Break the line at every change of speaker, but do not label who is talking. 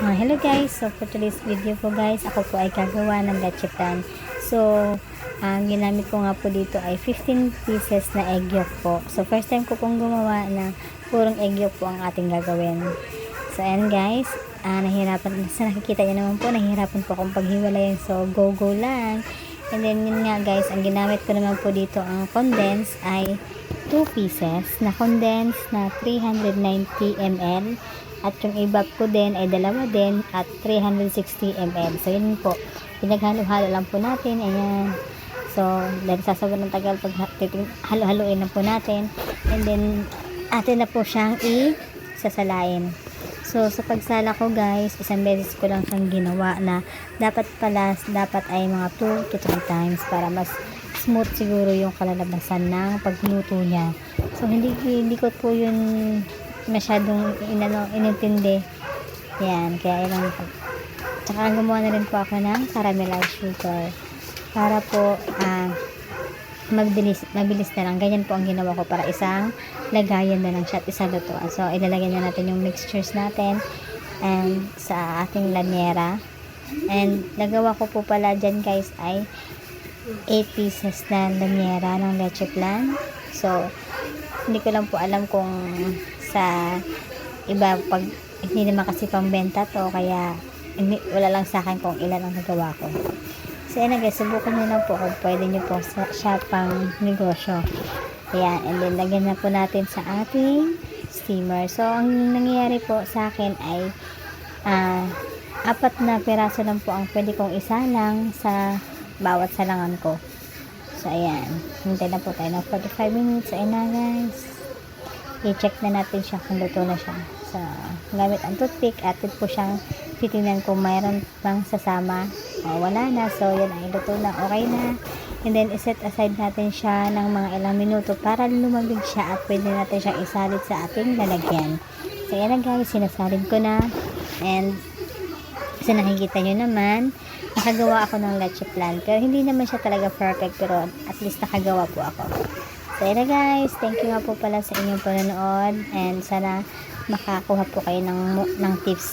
Ah, hello guys, so for today's video po guys, ako po ay gagawa ng plan. So, ang ginamit ko nga po dito ay 15 pieces na egg yolk po. So, first time ko pong gumawa na purong egg yolk po ang ating gagawin. So, ayan guys, ah, nahirapan, sa nakikita nyo naman po, nahirapan po akong paghiwalayin. So, go go lang. And then, yun nga guys, ang ginamit ko naman po dito, ang condense ay 2 pieces na condense na 390 ml at yung ibab ko din ay dalawa din at 360 ml. So, yun po. Pinaghalo-halo lang po natin. Ayan. So, dahil sa sobrang tagal pag halo-haloin lang po natin. And then, atin na po siyang i-sasalain. So, sa pagsala ko guys, isang beses ko lang siyang ginawa na dapat pala, dapat ay mga 2 to 3 times para mas smooth siguro yung kalalabasan ng pagluto niya. So, hindi, hindi ko po yun masyadong inano, inintindi. Yan, kaya ilang Tsaka gumawa na rin po ako ng caramelized sugar para po ah mabilis, mabilis na lang. Ganyan po ang ginawa ko para isang lagayan na lang siya at isang lutuan. So, ilalagay na natin yung mixtures natin and sa ating lanyera. And nagawa ko po pala dyan guys ay 8 pieces na lanyera ng leche plan. So, hindi ko lang po alam kung sa iba pag hindi naman kasi pambenta to kaya wala lang sa akin kung ilan ang nagawa ko. So, yun guys, subukan nyo lang po kung pwede nyo po sa, siya pang negosyo. Ayan, and then lagyan na po natin sa ating steamer. So, ang nangyayari po sa akin ay ah, apat na piraso lang po ang pwede kong isalang sa bawat salangan ko. So, ayan. Hintay na po tayo ng 45 minutes. Ayan na guys. I-check na natin siya kung luto na siya. So, gamit ang toothpick at ito po siyang titingnan kung mayroon bang sasama. O, wala na. So, yan ay luto na. Okay na. And then, iset aside natin siya ng mga ilang minuto para lumamig siya at pwede natin siyang isalit sa ating lalagyan. So, yan na guys. Sinasalid ko na. And, kasi nakikita nyo naman, nakagawa ako ng leche plan. Pero hindi naman siya talaga perfect, pero at least nakagawa po ako. So, guys. Thank you nga po pala sa inyong panonood. And sana makakuha po kayo ng, ng tips